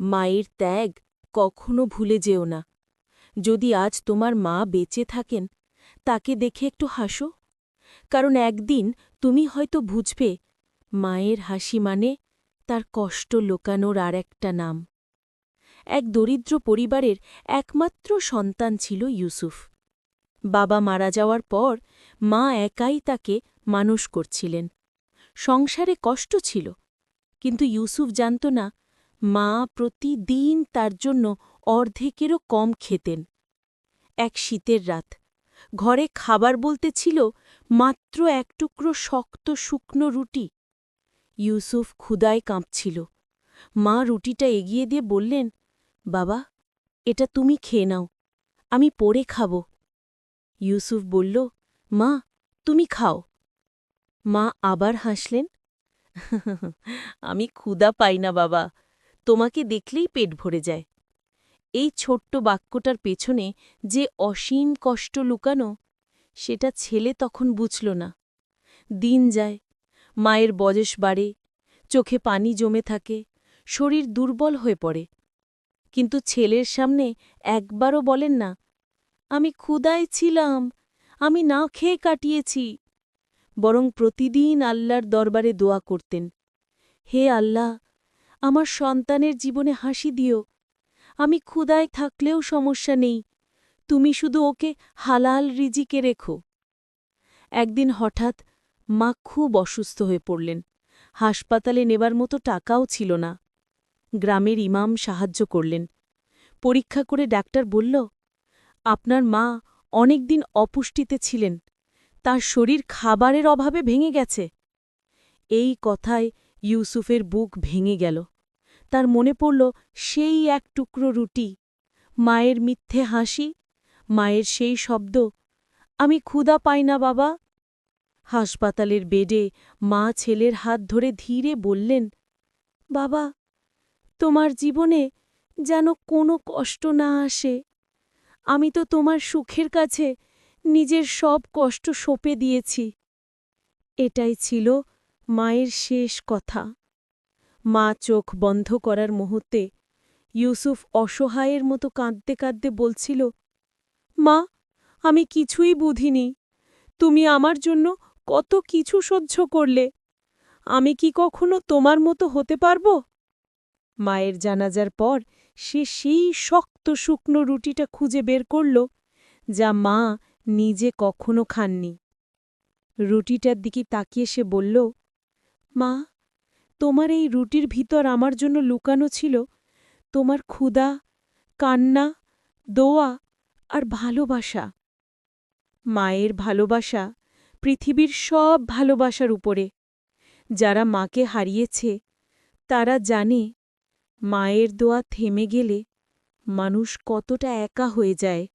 মায়ের ত্যাগ কখনো ভুলে যেও না। যদি আজ তোমার মা বেঁচে থাকেন, তাকে দেখে একটু হাসো। কারণ একদিন তুমি হয়তো বুঝবে, মায়ের হাসি মানে তার কষ্ট লোকানোর আর একটা নাম। এক দরিদ্র পরিবারের একমাত্র সন্তান ছিল ইউসুফ। বাবা মারা যাওয়ার পর মা একাই তাকে মানুষ করছিলেন। সংসারে কষ্ট ছিল, কিন্তু ইউসুফ জানত না মা প্রতিদিন তার জন্য অর্ধেকেরও কম খেতেন। এক শীতের রাত, ঘরে খাবার বলতে ছিল মাত্র এক টুকরো শক্ত শুকনো রুটি। ইউসুফ ক্ষুদায় কাঁপছিল। মা রুটিটা এগিয়ে দিয়ে বললেন, বাবা, এটা তুমি খেয়ে নাও, আমি পরে খাব। ইউসুফ বলল, মা, তুমি খাও। মা আবার হাসলেন, আমি ক্ষুদা পাই না বাবা তোমাকে দেখলেই পেট ভরে যায়। এই ছোট্ট বাক্যটার পেছনে যে অসীম কষ্ট লুকানো, সেটা ছেলে তখন বুঝল না। দিন যায়, মায়ের বয়স বাড়ে, চোখে পানি জমে থাকে, শরীর দুর্বল হয়ে পড়ে। কিন্তু ছেলের সামনে একবারও বলেন না, আমি ক্ষুদায় ছিলাম, আমি না খেয়ে কাটিয়েছি। বরং প্রতিদিন আল্লাহর দরবারে দোয়া করতেন, হে আল্লাহ আমার সন্তানের জীবনে হাসি দিও। আমি ক্ষুদায় থাকলেও সমস্যা নেই। তুমি শুধু ওকে হালাল রিজিকে রেখো। একদিন হঠাৎ মা খুব অসুস্থ হয়ে পড়লেন। হাসপাতালে নেবার মতো টাকাও ছিল না। গ্রামের ইমাম সাহায্য করলেন। পরীক্ষা করে ডাক্তার বলল, আপনার মা অনেকদিন অপুষ্টিতে ছিলেন। তার শরীর খাবারের অভাবে ভেঙে গেছে। এই কথায় ইউসুফের বুক ভেঙে গেল। তার মনে পড়ল, সেই এক টুকরো রুটি, মায়ের মিথ্যে হাসি, মায়ের সেই শব্দ, আমি ক্ষুদা পাই না বাবা। হাসপাতালের বেডে মা ছেলের হাত ধরে ধীরে বললেন, বাবা, তোমার জীবনে যেন কোনো কষ্ট না আসে। আমি তো তোমার সুখের কাছে নিজের সব কষ্ট সঁপে দিয়েছি। এটাই ছিল মায়ের শেষ কথা। মা চোখ বন্ধ করার মুহূর্তে ইউসুফ অসহায়ের মতো কাঁদতে কাঁদতে বলছিল, মা, আমি কিছুই বুঝিনি। তুমি আমার জন্য কত কিছু সহ্য করলে। আমি কি কখনো তোমার মতো হতে পারব? মায়ের জানাজার পর সে সেই শক্ত শুকনো রুটিটা খুঁজে বের করল, যা মা নিজে কখনো খাননি। রুটিটার দিকে তাকিয়ে সে বলল মা, তোমার এই রুটির ভিতর আমার জন্য লুকানো ছিল তোমার ক্ষুদা কান্না, দোয়া আর ভালোবাসা। মায়ের ভালোবাসা পৃথিবীর সব ভালোবাসার উপরে। যারা মাকে হারিয়েছে, তারা জানে মায়ের দোয়া থেমে গেলে মানুষ কতটা একা হয়ে যায়।